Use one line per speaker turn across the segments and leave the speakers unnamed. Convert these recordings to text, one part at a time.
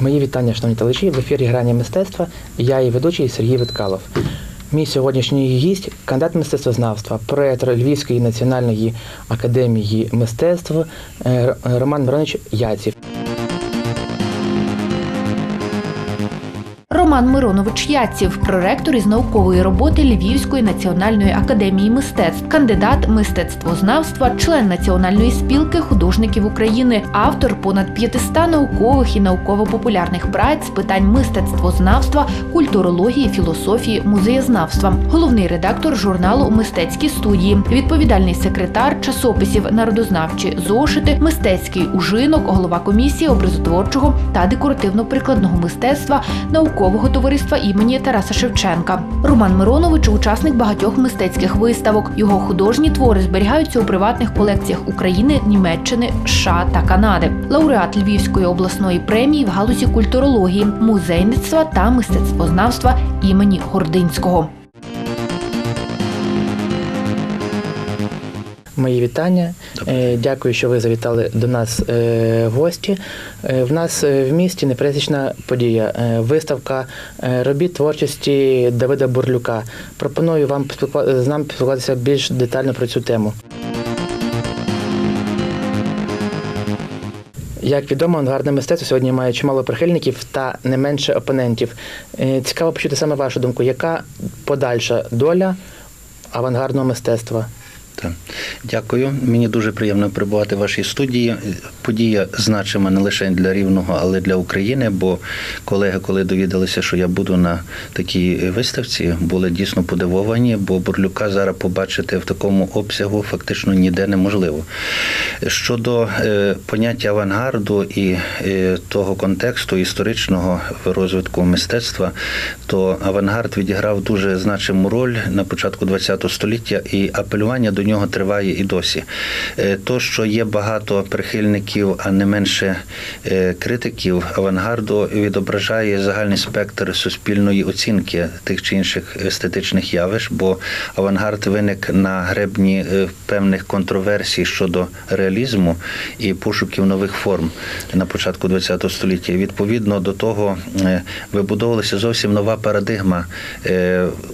Мої вітання, шановні телечі, в ефірі Грання мистецтва. Я і ведучий Сергій Виткалов. Мій сьогоднішній гість кандидат мистецтвознавства, проектор Львівської національної академії мистецтв е, Роман Миронович Яців.
Роман Миронович Яців, проректор із наукової роботи Львівської національної академії мистецтв, кандидат мистецтвознавства, член Національної спілки художників України, автор понад 500 наукових і науково-популярних праць з питань мистецтвознавства, культурології, філософії, музеєзнавства, головний редактор журналу Мистецькі студії, відповідальний секретар часописів Народознавчі зошити, мистецький ужинок, голова комісії образотворчого та декоративно-прикладного мистецтва наукового товариства імені Тараса Шевченка. Роман Миронович учасник багатьох мистецьких виставок. Його художні твори зберігаються у приватних колекціях України, Німеччини, США та Канади. Лауреат Львівської обласної премії в галузі культурології, музейництва та мистецтвознавства імені Гординського.
Мої вітання. Е, Дякую, що ви завітали до нас е, в гості. Е, В нас е, в місті непересічна подія. е, Виставка е, робіт творчості Давида Бурлюка. Пропоную вам з нами поспілкуватися більш детально про цю тему. Як відомо, авангардне мистецтво сьогодні має чимало прихильників та не менше опонентів. Е, Цікаво почути саме вашу думку, яка подальша доля авангардного мистецтва?
Так. Дякую. Мені дуже приємно перебувати в вашій студії. Подія значима не лише для Рівного, але й для України. Бо колеги, коли довідалися, що я буду на такій виставці, були дійсно подивовані, бо Бурлюка зараз побачити в такому обсягу фактично ніде неможливо. Щодо е, поняття авангарду і е, того контексту історичного розвитку мистецтва, то авангард відіграв дуже значиму роль на початку ХХ століття, і апелювання до нього триває і досі. Е, То, що є багато прихильників, а не менше е, критиків авангарду, відображає загальний спектр суспільної оцінки тих чи інших естетичних явищ, бо авангард виник на гребні е, певних контроверсій щодо реалізму і пошуків нових форм на початку ХХ століття. Відповідно до того вибудовувалася зовсім нова парадигма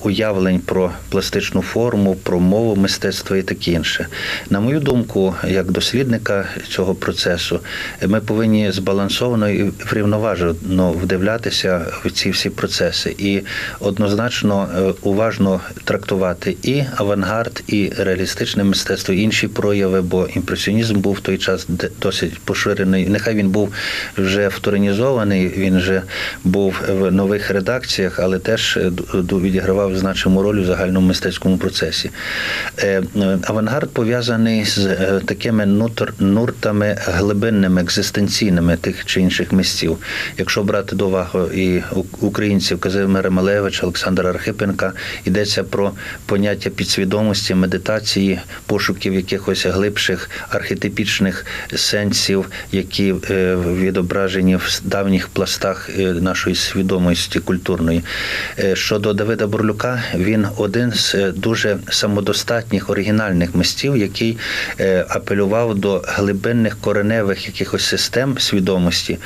уявлень про пластичну форму, про мову мистецтва і таке інше. На мою думку, як дослідника цього процесу, ми повинні збалансовано і врівноважено вдивлятися в ці всі процеси і однозначно е, уважно трактувати і авангард, і реалістичне мистецтво, і інші прояви, бо імпресіонізм був в той час досить поширений. Нехай він був вже вторинізований, він вже був в нових редакціях, але теж е, відігравав значиму роль у загальному мистецькому процесі. Авангард пов'язаний з е, такими нуртами глибинними, екзистенційними тих чи інших місців. Якщо брати до уваги і українців Казимира Малевича, Олександра Архипенка, йдеться про поняття підсвідомості, медитації, пошуків якихось глибших архетипічних сенсів, які е, відображені в давніх пластах е, нашої свідомості культурної. Щодо Давида Бурлюка, він один з дуже самодостатніх оригінальних мистів, який е, апелював до глибинних кореневих якихось систем свідомості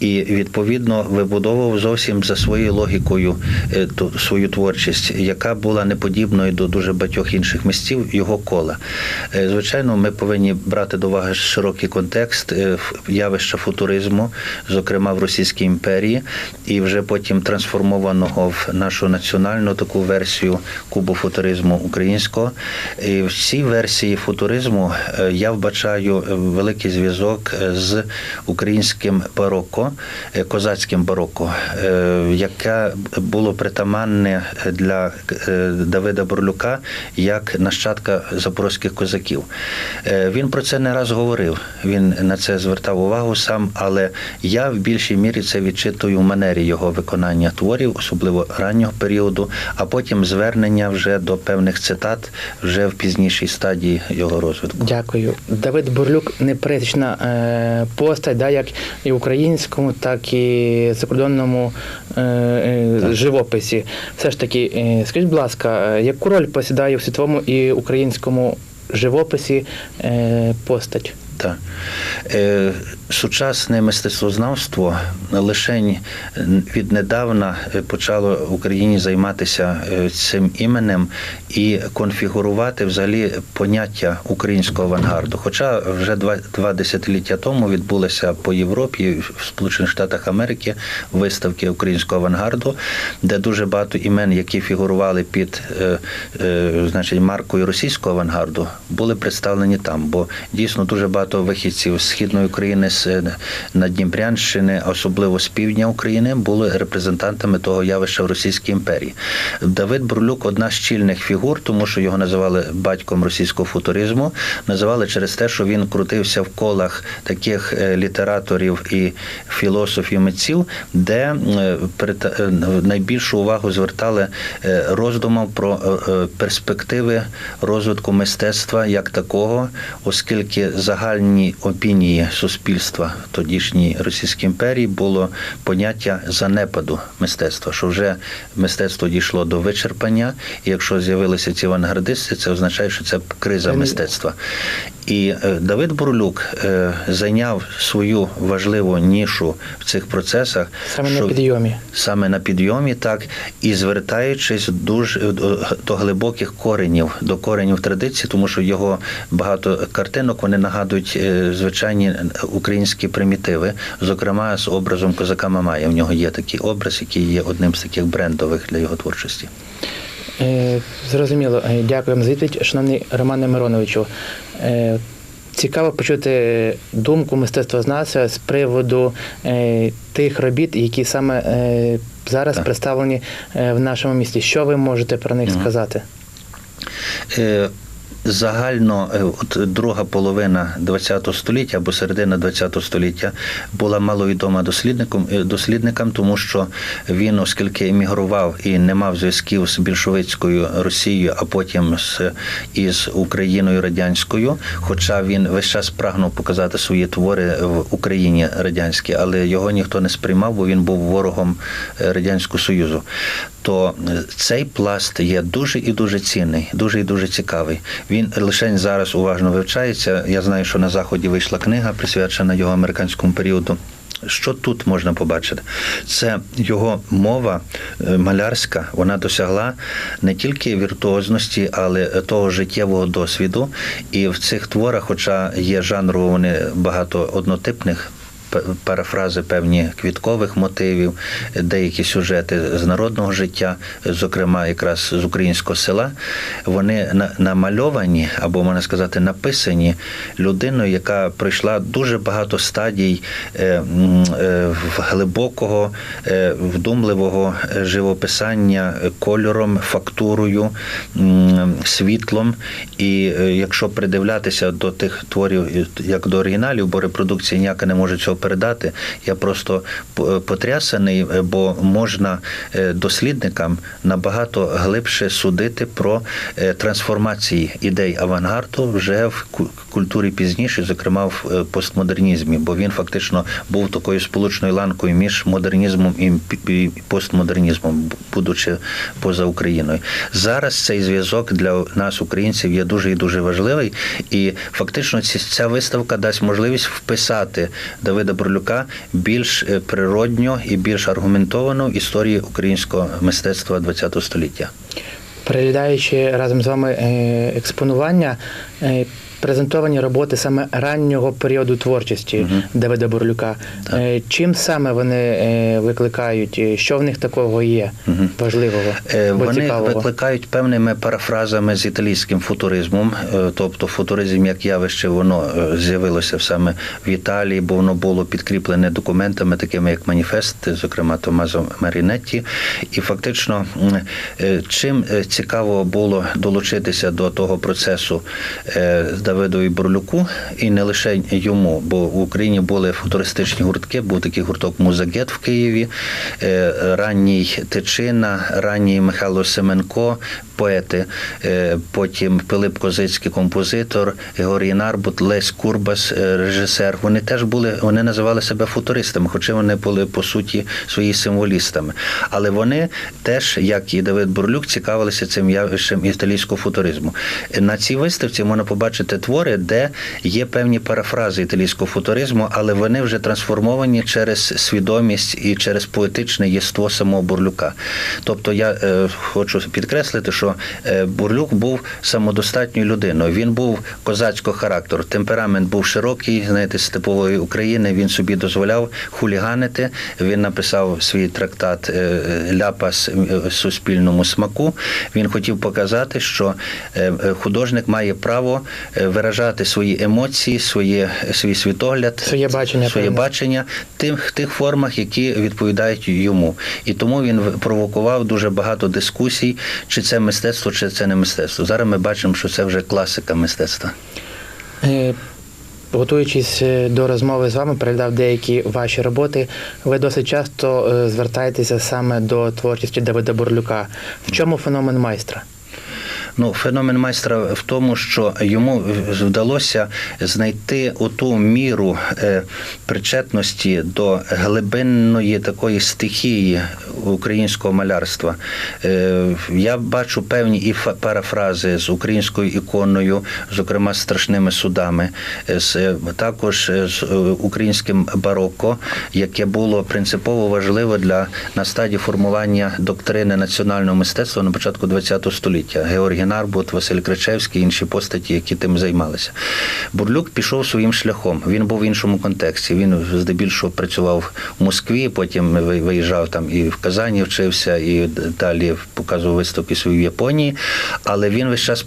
і відповідно вибудовував зовсім за своєю логікою е, ту- свою творчість, яка була неподібною до дуже багатьох інших мистів його кола. Е, Звичайно, ми повинні брати до уваги широкий контекст явища футуризму, зокрема в Російській імперії, і вже потім трансформованого в нашу національну таку версію кубофутуризму українського. І в цій версії футуризму е, я вбачаю е, великий зв'язок е, з українським бароко, козацьким бароко, яке було притаманне для Давида Бурлюка як нащадка запорозьких козаків. Він про це не раз говорив. Він на це звертав увагу сам, але я в більшій мірі це відчитую в манері його виконання творів, особливо раннього періоду, а потім звернення вже до певних цитат вже в пізнішій стадії його розвитку.
Дякую. Давид Бурлюк непересічна е, постать, да, як і українському, так і закордонному е, е,
Так.
живописі. Все ж таки, е, скажіть, будь ласка, е, яку роль посідає в світовому і українському живописі е, постать?
Так. Е, Сучасне мистецтвознавство лише віднедавна почало в Україні займатися е, цим іменем і конфігурувати взагалі поняття українського авангарду. Хоча вже два, два десятиліття тому відбулися по Європі в Сполучених Штатах Америки виставки українського авангарду, де дуже багато імен, які фігурували під е, е, значить, маркою російського авангарду, були представлені там. Бо дійсно дуже багато вихідців з східної України, з е, Надніпрянщини, особливо з півдня України, були репрезентантами того явища в Російській імперії. Давид Бурлюк одна з чільних фігур, тому що його називали батьком російського футуризму. Називали через те, що він крутився в колах таких е, літераторів і філософів митців, де е, е, найбільшу увагу звертали роздумам про перспективи розвитку мистецтва як такого, оскільки загальні опінії суспільства в тодішній Російській імперії було поняття занепаду мистецтва, що вже мистецтво дійшло до вичерпання, і якщо з'явилися ці авангардисти, це означає, що це криза мистецтва. І е, Давид Бурлюк е, зайняв свою важливу нішу в цих процесах.
Саме на підйомі.
саме на підйомі, так і звертаючись дуже до, до глибоких коренів, до коренів традиції, тому що його багато картинок вони нагадують е, звичайні українські примітиви, зокрема з образом козака Мамая. В нього є такий образ, який є одним з таких брендових для його творчості.
Е, Зрозуміло. Е, Дякуємо за відповідь, шановний Романе Мироновичу. Е, Цікаво почути думку мистецтвознавця з приводу тих робіт, які саме зараз
Так.
представлені в нашому місті. Що ви можете про них
угу.
сказати?
Загально, е, от друга половина ХХ століття або середина ХХ століття була маловідома дослідником е, дослідникам, тому що він, оскільки емігрував і не мав зв'язків з більшовицькою Росією, а потім з із Україною радянською, хоча він весь час прагнув показати свої твори в Україні радянській, але його ніхто не сприймав, бо він був ворогом е, радянського союзу. То е, цей пласт є дуже і дуже цінний, дуже і дуже цікавий. Він лише зараз уважно вивчається. Я знаю, що на заході вийшла книга, присвячена його американському періоду. Що тут можна побачити? Це його мова е, малярська, вона досягла не тільки віртуозності, але того життєвого досвіду. І в цих творах, хоча є жанрово вони багато однотипних. Парафрази певні квіткових мотивів, деякі сюжети з народного життя, зокрема якраз з українського села, вони намальовані або можна сказати написані людиною, яка пройшла дуже багато стадій е, е, глибокого, е, вдумливого живописання кольором, фактурою, світлом. І якщо придивлятися до тих творів як до оригіналів, бо репродукції ніяка не може цього передати, я просто потрясений, е, бо можна е, дослідникам набагато глибше судити про е, трансформації ідей авангарду вже в культурі пізніше, зокрема в постмодернізмі, бо він фактично був такою сполучною ланкою між модернізмом і постмодернізмом, будучи поза Україною. Зараз цей зв'язок для нас, українців, є дуже і дуже важливий, і фактично ця виставка дасть можливість вписати Давида Бурлюка більш е, природньо і більш аргументовано в історії українського мистецтва ХХ століття.
Переглядаючи разом з вами е, експонування, е, презентовані роботи саме раннього періоду творчості
Мгм.
Давида Бурлюка.
Так.
Е, Чим саме вони е, викликають? Е, Що в них такого є
Мгм.
важливого? Або
Вони
цікавого?
викликають певними парафразами з італійським футуризмом, тобто футуризм як явище, воно з'явилося саме в Італії, бо воно було підкріплене документами, такими як маніфест, зокрема Томазо Марінетті. І фактично, чим цікаво було долучитися до того процесу Давидові Бурлюку, і не лише йому, бо в Україні були футуристичні гуртки, був такий гурток Музагет в Києві, е, ранній Тичина, ранній Михайло Семенко, поети, е, потім Пилип Козицький, композитор, Георгій Нарбут, Лесь Курбас, е, режисер. Вони теж були, вони називали себе футуристами, хоча вони були по суті свої символістами. Але вони теж, як і Давид Бурлюк, цікавилися цим явищем італійського футуризму. На цій виставці можна побачити твори, де є певні парафрази італійського футуризму, але вони вже трансформовані через свідомість і через поетичне єство самого Бурлюка. Тобто я е, хочу підкреслити, що е, Бурлюк був самодостатньою людиною. Він був козацького характеру. Темперамент був широкий, знаєте, з типової України. Він собі дозволяв хуліганити. Він написав свій трактат е, Ляпас е, суспільному смаку. Він хотів показати, що художник має право виражати свої емоції, своє, свій світогляд,
Своє бачення,
своє
певне.
бачення тих, тих формах, які відповідають йому. І тому він провокував дуже багато дискусій, чи це мистецтво, чи це не мистецтво. Зараз ми бачимо, що це вже класика мистецтва.
Е, Готуючись е, до розмови з вами, переглядав деякі ваші роботи. Ви досить часто е, звертаєтеся саме до творчості Давида Бурлюка. В чому феномен майстра?
Ну, феномен майстра в тому, що йому вдалося знайти оту міру е, причетності до глибинної такої стихії українського малярства. Е, Я бачу певні і парафрази з українською іконою, зокрема з страшними судами, е, з також з українським бароко, яке було принципово важливо для на стадії формування доктрини національного мистецтва на початку ХХ століття. Георгій Нарбут, Василь Кричевський, інші постаті, які тим займалися. Бурлюк пішов своїм шляхом. Він був в іншому контексті. Він здебільшого працював в Москві, потім виїжджав там і в Казані вчився, і далі показував виставки свої в Японії. Але він весь час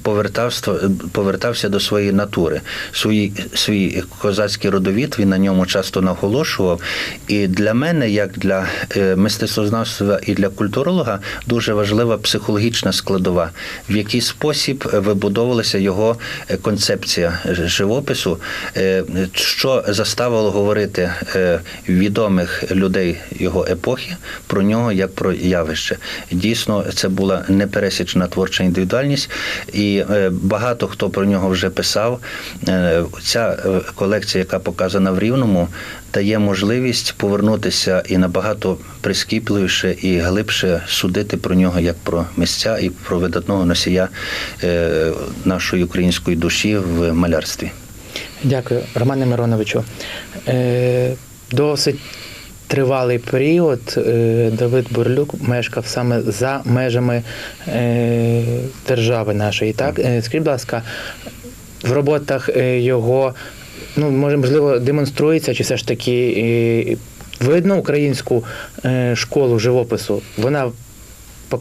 повертався, до своєї натури. Свій, свій козацький родовід він на ньому часто наголошував. І для мене, як для е, мистецтвознавства і для культуролога, дуже важлива психологічна складова, в який спосіб вибудовувалася його е, концепція живопису, е, що заставило говорити е, відомих людей його епохи про нього як про явище. Дійсно, це була непересічна творча індивідуальність, і е, багато хто про нього вже писав. Е, Ця е, колекція, яка показана в Рівному, дає можливість повернутися і набагато прискіпливіше і глибше судити про нього як про місця і про видатного носія е, нашої української душі в малярстві.
Дякую, Романе Мироновичу. Е, Досить тривалий період е, Давид Бурлюк мешкав саме за межами держави нашої. Так? Скажіть, будь ласка, в роботах його, ну, можливо, демонструється, чи все ж таки е, видно українську е, школу живопису? Вона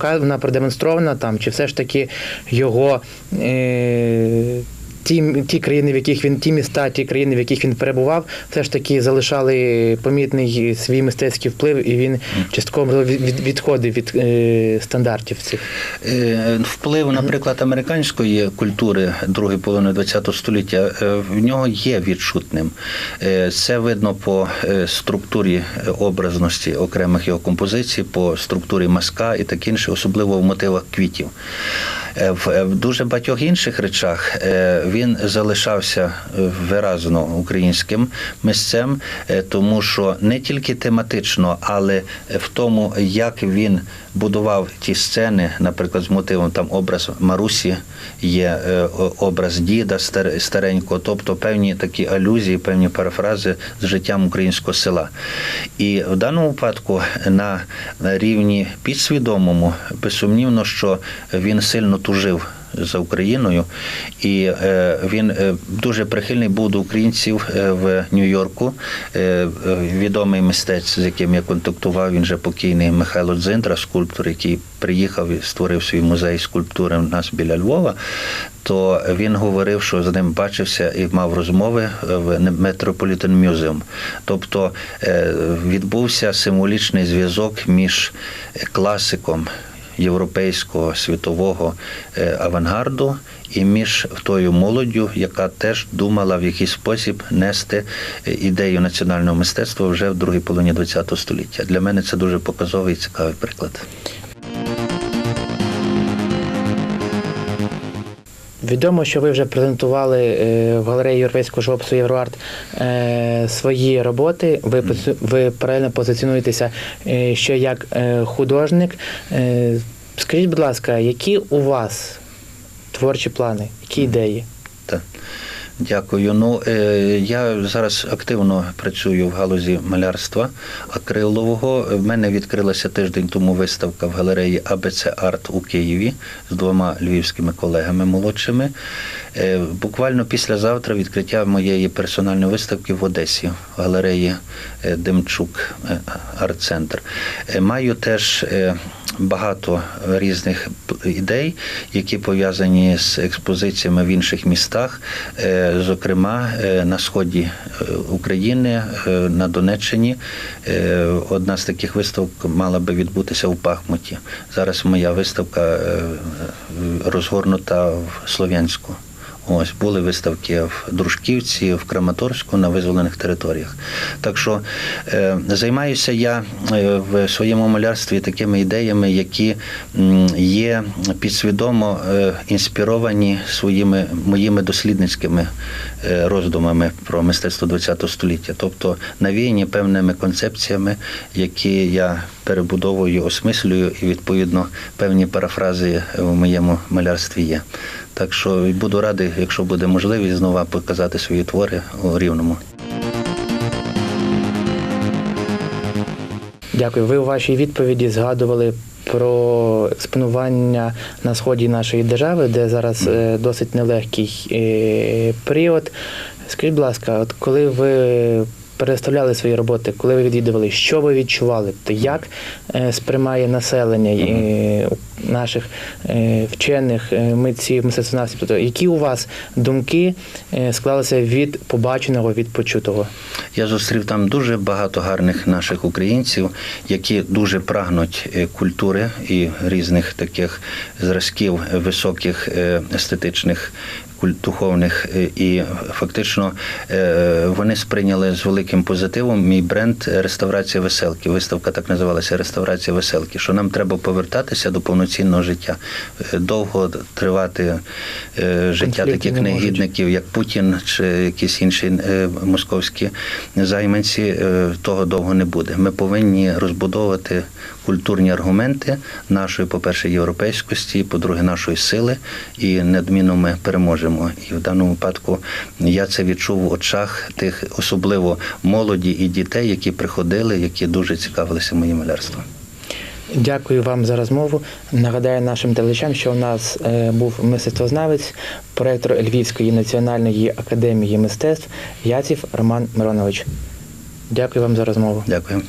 вона продемонстрована там, чи все ж таки його е, ті, ті країни, в яких він, ті міста, ті країни, в яких він перебував, все ж таки залишали помітний свій мистецький вплив, і він частково від, від- відходив від е, стандартів цих.
Е, Вплив, наприклад, американської культури другої половини ХХ століття е, в нього є відчутним. Е, Це видно по структурі образності окремих його композицій, по структурі маска і так інше, особливо в мотивах квітів. Е, В е, в дуже багатьох інших речах е, він залишався виразно українським місцем, тому що не тільки тематично, але в тому, як він будував ті сцени, наприклад, з мотивом там образ Марусі, є образ діда стар- старенького, тобто певні такі алюзії, певні парафрази з життям українського села. І в даному випадку на рівні підсвідомому, безсумнівно, що він сильно тужив за Україною, і е, він е, дуже прихильний був до українців е, в Нью-Йорку. Відомий мистець, з яким я контактував, він вже покійний Михайло Дзиндра, скульптор, який приїхав і створив свій музей скульптури у нас біля Львова. То він говорив, що з ним бачився і мав розмови в Metropolitan Museum. Тобто відбувся символічний зв'язок між класиком європейського світового е, авангарду і між тою молоддю, яка теж думала в якийсь спосіб нести е, ідею національного мистецтва вже в другій половині ХХ століття. Для мене це дуже показовий і цікавий приклад.
Відомо, що ви вже презентували е, в галереї Європейського живопису Євроарт е, свої роботи. Ви, ви правильно позиціонуєтеся е, ще як художник. Скажіть, будь ласка, які у вас творчі плани, які ідеї?
Дякую. Ну е, я зараз активно працюю в галузі малярства акрилового. В мене відкрилася тиждень тому виставка в галереї АБЦ Арт у Києві з двома львівськими колегами молодшими. Е, буквально післязавтра відкриття моєї персональної виставки в Одесі в галереї е, Демчук арт-центр. Маю теж багато різних ідей, які пов'язані з експозиціями в інших містах, зокрема е, на сході е, України, е, на Донеччині. Е, Одна з таких виставок мала би відбутися у Пахмуті. Зараз моя виставка е, розгорнута в Слов'янську. Ось були виставки в Дружківці, в Краматорську на визволених територіях. Так що е, займаюся я е, в своєму малярстві такими ідеями, які є підсвідомо е, інспіровані своїми моїми дослідницькими е, роздумами про мистецтво ХХ століття, тобто навіяні певними концепціями, які я перебудовую, осмислюю, і відповідно певні парафрази в моєму малярстві є. Так що буду радий, якщо буде можливість знову показати свої твори у рівному.
Дякую. Ви у вашій відповіді згадували про експонування на сході нашої держави, де зараз е, досить нелегкий е, період. Скажіть, будь ласка, от коли ви переставляли свої роботи, коли ви відвідували, що ви відчували? То як е, сприймає населення наших е, вчених е, митців, мистецтвознавців? Тобто, які у вас думки склалися від побаченого, від почутого?
Я зустрів там дуже багато гарних наших українців, які дуже прагнуть культури і різних таких зразків високих естетичних. Куль- Духовних е, і фактично е, вони сприйняли з великим позитивом мій бренд реставрація веселки. Виставка так називалася Реставрація веселки. Що нам треба повертатися до повноцінного життя, Е, довго тривати життя таких
не
негідників як Путін чи якісь інші московські займанці, того довго не буде. Ми повинні розбудовувати культурні аргументи нашої, по-перше, європейськості, по-друге, нашої сили, і неодмінно ми переможемо. І в даному випадку я це відчув в очах тих, особливо молоді і дітей, які приходили, які дуже цікавилися моїм малярством.
Дякую вам за розмову. Нагадаю нашим телечам, що у нас е, був мистецтвознавець, проектор Львівської національної академії мистецтв Яців Роман Миронович. Дякую вам за розмову.
Дякую.